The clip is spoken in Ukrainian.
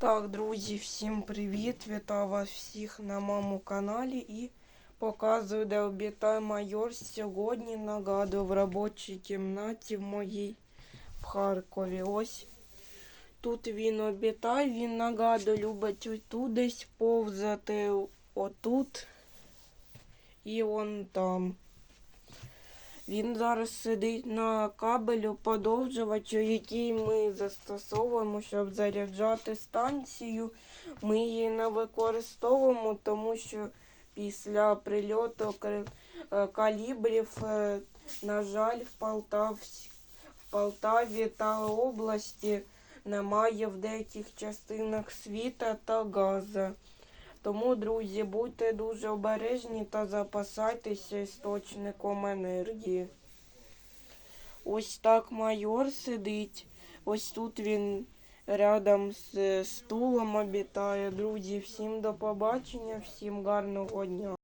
Так, друзі, всім привіт! Вітаю вас всіх на моєму каналі і показую, де обітає майор сьогодні нагадую в робочій кімнаті в моїй в Харкові. Ось тут він обітає, він нагадую, любить отут десь повзати, отут і он там. Він зараз сидить на кабелю подовжувачу, який ми застосовуємо, щоб заряджати станцію. Ми її не використовуємо, тому що після прильоту е, калібрів, е, на жаль, в, Полтав... в Полтаві та області немає в деяких частинах світа та газу. Тому, друзі, будьте дуже обережні та запасайтеся істочником енергії. Ось так майор сидить. Ось тут він рядом з стулом обітає. Друзі, всім до побачення, всім гарного дня.